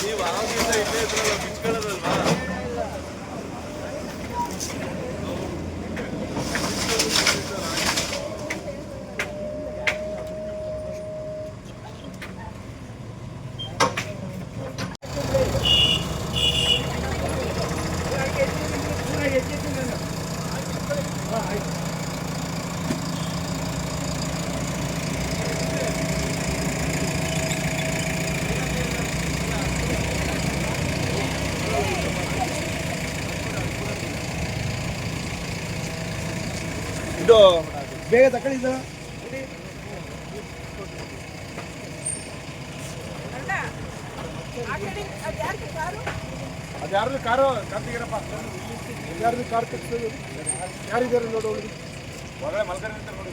ನೀವು ಆಗಿಂದ ಇಲ್ಲೇ ಬಿಚ್ಕೊಳ್ಳೋದಲ್ವಾ? ಇದು ಬೇಗ ತಕೊಳ್ಳಿ ಇದು ಅದು ಯಾರ್ದು ಕಾರು ಕಾರ್ತಿಕರಪ್ಪ ಯಾರ್ದು ಕಾರ್ ಕಟ್ಸೋದು ಯಾರಿದ್ದಾರೆ ನೋಡು ಒಳಗಡೆ ಮಲ್ಕರಿ ಅಂತ ನೋಡಿ.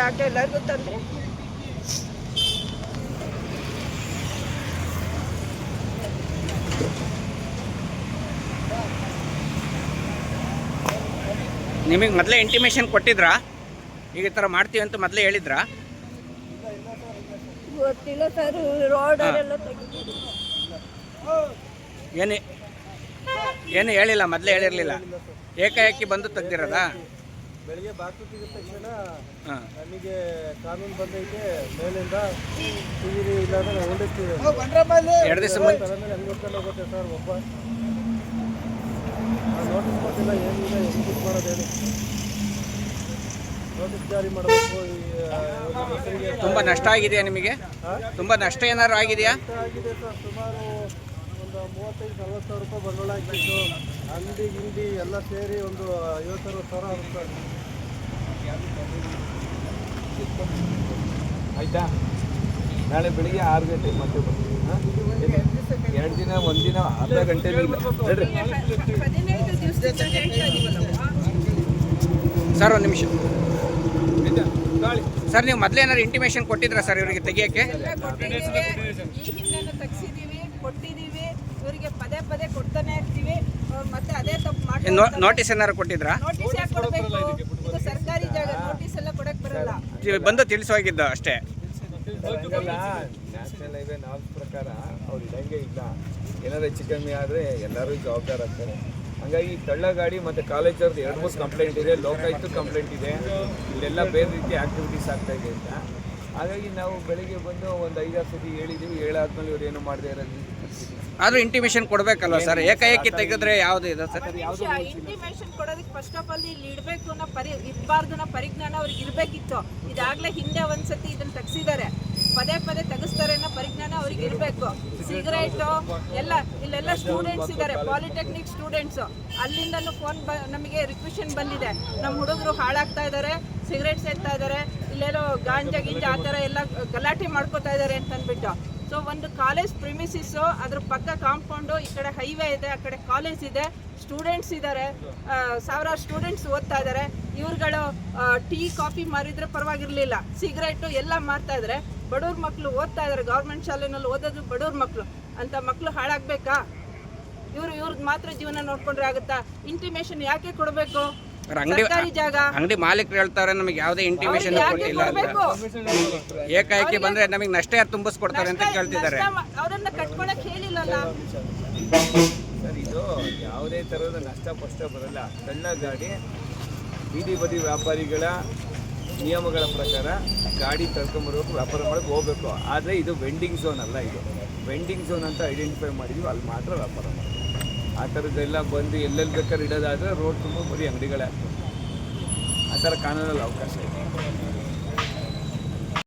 ಯಾಕೆ ಎಲ್ಲರಿಗೂ ತಂದ್ರೆ. ನಿಮಗೆ ಮೊದಲೇ ಇಂಟಿಮೇಷನ್ ಕೊಟ್ಟಿದ್ರಾ? ಈಗ ಈ ಥರ ಮಾಡ್ತೀವಿ ಅಂತ ಮೊದಲೇ ಹೇಳಿದ್ರಾ? ಗೊತ್ತಿಲ್ಲ ಸರ್ ರೋಡ್ ಏನು ಏನು ಹೇಳಿಲ್ಲ ಮೊದಲೇ ಹೇಳಿರಲಿಲ್ಲ. ಏಕಾಏಕಿ ಬಂದು ತೆಗ್ದಿರೋದಾ? ಬೆಳಿಗ್ಗೆ ಬಾಕ್ಲು ತೆಗೆದ ತಕ್ಷಣ ನಮಗೆ ಕಾನೂನು ಬಂದೈತೆ ಮೇಲಿಂದ ಟಿವಿ ಇಲ್ಲಾಂದ್ರೆ ನಾವು ಹೊಂದಿರ್ತೀವಿ ಎರಡು ದಿವಸ ಮುಂಚೆ. ಹೆಂಗ್ ಹೊತ್ಕೊಂಡು ಹೋಗುತ್ತೆ ಸರ್ ಒಬ್ಬ ನೋಟಿಸ್ ಕೊಟ್ಟಿಲ್ಲ ಏನಿಲ್ಲ ಹೆಂಗ್ ಮಾಡೋದೇನು ನೋಟಿಸ್ ಜಾರಿ ಮಾಡಬೇಕು ತುಂಬ ನಷ್ಟ ಆಗಿದೆಯಾ ನಿಮಗೆ? ತುಂಬ ನಷ್ಟ ಏನಾದ್ರು ಆಗಿದೆಯಾ? ನಷ್ಟ ಆಗಿದೆ ಸರ್ ಸುಮಾರು ಒಂದು ಮೂವತ್ತೈದು ನಲ್ವತ್ತು ಸಾವಿರ ರೂಪಾಯಿ ಬಂಡವಾಳ ಹಾಕಿತ್ತು. ಅಂಗಡಿ ಗಿಂಡಿ ಎಲ್ಲ ಸೇರಿ ಒಂದು ಐವತ್ತು ಅರವತ್ತು ಸಾವಿರ ಆಗುತ್ತೆ. ಆಯ್ತಾ? ನಾಳೆ ಬೆಳಿಗ್ಗೆ ಆರು ಗಂಟೆಗೆ ಮತ್ತೆ ಬರ್ತೀವಿ ಹಾಂ? ಎರಡು ದಿನ ಒಂದು ದಿನ ಅರ್ಧ ಗಂಟೆ ಸರ್ ಒಂದು ನಿಮಿಷ. ಸರ್ ನೀವು ಮೊದಲೇ ಇಂಟಿಮೇಶನ್ ಇಂಟಿಮೇಷನ್ ಕೊಟ್ಟಿದ್ರಾ ಸರ್ ಇವರಿಗೆ ತೆಗಿಯೋಕ್ಕೆ? ಇವರಿಗೆ ಪದೇ ಪದೇ ಕೊಡ್ತಾನೆ ಇರ್ತೀವಿ. ಅವ್ರು ಮತ್ತೆ ಅದೇ ತಪ್ಪು ಮಾಡ್ತಾರೆ ನೋಟಿಸ್ ಏನಾದ್ರು ಕೊಟ್ಟಿದ್ರಾ? ನೋಟಿಸ್ ಯಾಕೆ ಕೊಡಬೇಕು? ಇದು ಸರ್ಕಾರಿ ಜಾಗ ನೋಟಿಸ್ ಎಲ್ಲ ಕೊಡಕ್ ಬರಲ್ಲ. ಬಂದು ತಿಳಿಸೋಗಿದ್ದು ಅಷ್ಟೇ. ನ್ಯಾಷನಲ್ ಹೈವೇ ನಾಲ್ಕು ಪ್ರಕಾರ ಅವ್ರು ಇದಂಗೆ ಇಲ್ಲ. ಏನಾದ್ರು ಹೆಚ್ಚು ಕಮ್ಮಿ ಆದರೆ ಎಲ್ಲರೂ ಜವಾಬ್ದಾರ ಆಗ್ತಾರೆ. ಹಂಗಾಗಿ ಕಳ್ಳ ಗಾಡಿ ಮತ್ತು ಕಾಲೇಜವ್ರದ್ದು ಎರಡು ಮೂರು ಕಂಪ್ಲೇಂಟ್ ಇದೆ ಲೋಕಾಯುಕ್ತ ಕಂಪ್ಲೇಂಟ್ ಇದೆ. ಇಲ್ಲೆಲ್ಲ ಬೇರೆ ರೀತಿ ಆಕ್ಟಿವಿಟೀಸ್ ಆಗ್ತಾ ಇದೆ ಅಂತ. ಹಾಗಾಗಿ ನಾವು ಬೆಳಿಗ್ಗೆ ಬಂದು ಒಂದು ಐದಾರು ಸತಿ ಹೇಳಿದ್ದೀವಿ ಹೇಳಾದ್ಮೇಲೆ ಇವ್ರು ಏನು ಮಾಡದೇ ಇರೋದು? ಆದರೂ ಇಂಟಿಮೇಷನ್ ಕೊಡ್ಬೇಕಲ್ವ ಸರ್ ಏಕಾಏಕಿ ತೆಗೆದ್ರೆ ಯಾವ್ದು ಇದೆ ಸರ್ ಇಂಟಿಮೇಷನ್ ಕೊಡೋದಕ್ಕೆ ಫಸ್ಟ್ ಆಫ್ ಆಲ್ ಇಲ್ಲಿ ಇಡಬೇಕು ಅನ್ನೋ ಪರಿ ಇರಬಾರ್ದು ಅನ್ನೋ ಪರಿಜ್ಞಾನ ಅವ್ರಿಗೆ ಇರಬೇಕಿತ್ತು. ಇದಾಗಲೇ ಹಿಂದೆ ಒಂದ್ಸತಿ ಇದನ್ನ ತೆಗ್ಸಿದ್ದಾರೆ. ಪದೇ ಪದೇ ತೆಗಿಸ್ತಾರೆ ಅನ್ನೋ ಪರಿಜ್ಞಾನ ಅವ್ರಿಗೆ ಇರಬೇಕು. ಸಿಗರೇಟು ಎಲ್ಲ ಇಲ್ಲೆಲ್ಲ ಸ್ಟೂಡೆಂಟ್ಸ್ ಇದ್ದಾರೆ ಪಾಲಿಟೆಕ್ನಿಕ್ ಸ್ಟೂಡೆಂಟ್ಸ್ ಅಲ್ಲಿಂದ ಫೋನ್ ಬ ನಮಗೆ ರಿಕ್ವೆಷನ್ ಬಂದಿದೆ. ನಮ್ಮ ಹುಡುಗರು ಹಾಳಾಗ್ತಾ ಇದ್ದಾರೆ ಸಿಗರೇಟ್ ಸೇರ್ತಾ ಇದ್ದಾರೆ ಇಲ್ಲೆಲ್ಲೋ ಗಾಂಜಾ ಗಿಂಜಾ ಆ ಥರ ಎಲ್ಲ ಗಲಾಟೆ ಮಾಡ್ಕೋತಾ ಇದ್ದಾರೆ ಅಂತ ಅಂದ್ಬಿಟ್ಟು ಸೊ ಒಂದು ಕಾಲೇಜ್ ಪ್ರಿಮಿಸಿಸು ಅದ್ರ ಪಕ್ಕ ಕಾಂಪೌಂಡು ಈ ಕಡೆ ಹೈವೇ ಇದೆ, ಆ ಕಡೆ ಕಾಲೇಜ್ ಇದೆ. ಸ್ಟೂಡೆಂಟ್ಸ್ ಇದ್ದಾರೆ ಸಾವಿರಾರು ಸ್ಟೂಡೆಂಟ್ಸ್ ಓದ್ತಾ ಇದ್ದಾರೆ ಇವ್ರುಗಳು ಟೀ ಕಾಫಿ ಮಾರಿದ್ರೆ ಪರವಾಗಿರಲಿಲ್ಲ. ಸಿಗರೇಟು ಎಲ್ಲ ಮಾರ್ತಾ ಇದ್ದಾರೆ ಬಡವ್ರ ಮಕ್ಕಳು ಓದ್ತಾ ಇದ್ದಾರೆ ಗೌರ್ಮೆಂಟ್ ಶಾಲೆನಲ್ಲಿ ಓದೋದು ಬಡವ್ರ ಮಕ್ಕಳು ಅಂತ ಮಕ್ಕಳು ಹಾಳಾಗಬೇಕಾ? ಇವರು ಇವ್ರದ್ದು ಮಾತ್ರ ಜೀವನ ನೋಡ್ಕೊಂಡ್ರೆ ಆಗುತ್ತಾ? ಇಂಟಿಮೇಷನ್ ಯಾಕೆ ಕೊಡಬೇಕು? ಅಂಗಡಿ ಸರ್ಕಾರಿ ಜಾಗ. ಅಂಗಡಿ ಮಾಲೀಕರು ಹೇಳ್ತಾರೆ ನಮಗೆ ಯಾವುದೇ ಇಂಟಿಮೇಷನ್ ಯಾಕೆ ಕೊಟ್ಟಿಲ್ಲ ಅಂತ. ಕೊಡ್ಬೇಕು? ಏಕಾಏಕಿ ಬಂದ್ರೆ ನಮಗೆ ನಷ್ಟ ಯಾರು ತುಂಬಿಸ್ಕೊಡ್ತಾರೆ ಅಂತ ಕೇಳ್ತಿದ್ದಾರೆ. ನಷ್ಟ ಮಾ- ಅವ್ರನ್ನ ಕಟ್ಕೊಳಕ್ ಹೇಳಿಲ್ಲಲ್ಲ? ಸರ್ ಇದು ಯಾವುದೇ ಥರದ ನಷ್ಟ ಪಷ್ಟ ಬರಲ್ಲ. ಸಣ್ಣ ಗಾಡಿ ಬೀದಿ ಬದಿ ವ್ಯಾಪಾರಿಗಳ ನಿಯಮಗಳ ಪ್ರಕಾರ ಗಾಡಿ ತರ್ಕೊಂಬರ್ಬೇಕು ವ್ಯಾಪಾರ ಮಾಡಕ್ಕೆ ಹೋಗ್ಬೇಕು. ಆದರೆ ಇದು ವೆಂಡಿಂಗ್ ಝೋನ್ ಅಲ್ಲ ಇದು. ವೆಂಡಿಂಗ್ ಝೋನ್ ಅಂತ ಐಡೆಂಟಿಫೈ ಮಾಡಿದ್ವಿ ಅಲ್ಲಿ ಮಾತ್ರ ವ್ಯಾಪಾರ ಮಾಡಬೇಕು ಆ ಥರದ್ದೆಲ್ಲ ಬಂದು ಎಲ್ಲೆಲ್ಲಿ ಬೇಕಾದ್ರೆ ಇಡೋದಾದರೆ ರೋಡ್ ತುಂಬ ಬರೀ ಅಂಗಡಿಗಳೇ ಆ ಥರ ಕಾನೂನಲ್ಲಿ ಅವಕಾಶ ಇದೆ.